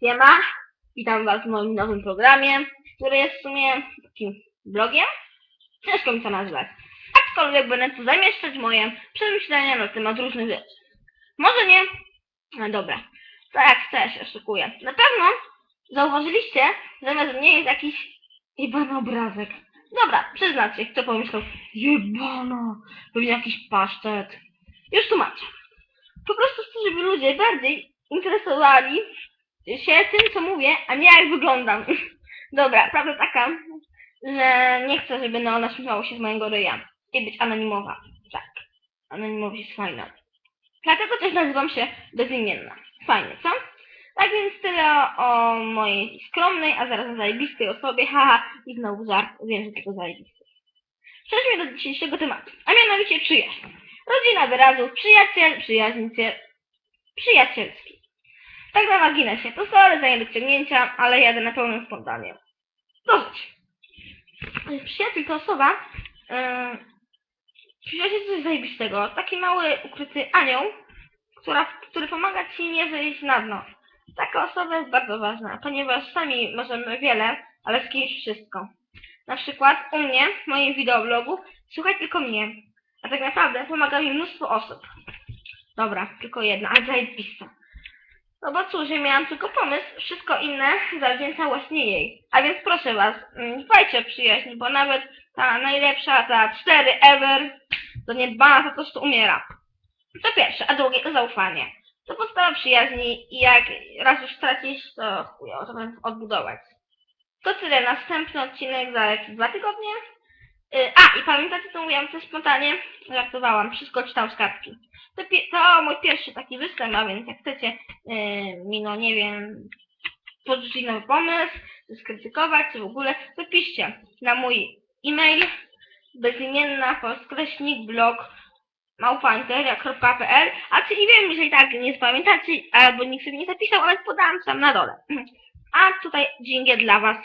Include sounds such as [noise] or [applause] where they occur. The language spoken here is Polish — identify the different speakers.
Speaker 1: Siema, witam was w moim nowym programie, który jest w sumie takim blogiem. Ciężko mi to nazwać. Aczkolwiek będę tu zamieszczać moje przemyślenia na temat różnych rzeczy. Może nie? No dobra. To jak chcę, się szykuję. Na pewno zauważyliście, że zamiast mnie jest jakiś jebany obrazek. Dobra, przyznacie, kto pomyślał, jebano, pewnie jakiś pasztet. Już tłumaczę. Po prostu chcę, żeby ludzie bardziej interesowali się tym, co mówię, a nie jak wyglądam. [laughs] Dobra, prawda taka, że nie chcę, żeby no naśmiewało się z mojego ryja. I być anonimowa. Tak. Anonimowość jest fajna. Dlatego też nazywam się bezimienna. Fajnie, co? Tak więc tyle o mojej skromnej, a zaraz zajebistej osobie. [laughs] Haha, i znowu żart. Wiem, że tylko zajebisty. Przejdźmy do dzisiejszego tematu, a mianowicie przyjaźń. Rodzina wyrazów przyjaciel, przyjaźniciel, przyjacielski. Tak na marginesie. To sorry za niedociągnięcia, ale jadę na pełnym spontanie. Dosyć. Przyjaciel to osoba, yy, przyjaciel coś zajebistego. Taki mały, ukryty anioł, która, który pomaga ci nie wyjść na dno. Taka osoba jest bardzo ważna, ponieważ sami możemy wiele, ale z kimś wszystko. Na przykład u mnie, w moim wideoblogu, słuchaj tylko mnie. A tak naprawdę pomaga mi mnóstwo osób. Dobra, tylko jedna, ale zajebista. No bo cóż, ja miałam tylko pomysł, wszystko inne zawdzięcza właśnie jej. A więc proszę was, mm, dbajcie o przyjaźń, bo nawet ta najlepsza, ta 4 ever, zaniedbana po prostu umiera. To pierwsze, a drugie to zaufanie. To podstawa przyjaźni i jak raz już stracisz, to chujowo, to odbudować. To tyle, następny odcinek za jakieś dwa tygodnie. Y, A, i pamiętacie co mówiłam coś spontanie? Żartowałam, wszystko czytam z kartki. To, to mój pierwszy taki występ, a więc jak chcecie yy, mi, no nie wiem, podrzucić nowy pomysł, skrytykować, czy w ogóle, to piszcie na mój e-mail bezimienna podkreśnik blog małpainteria.pl a czy i wiem, że i tak nie zapamiętacie, albo nikt sobie nie zapisał, ale podałam tam na dole. A tutaj dziękuję dla was.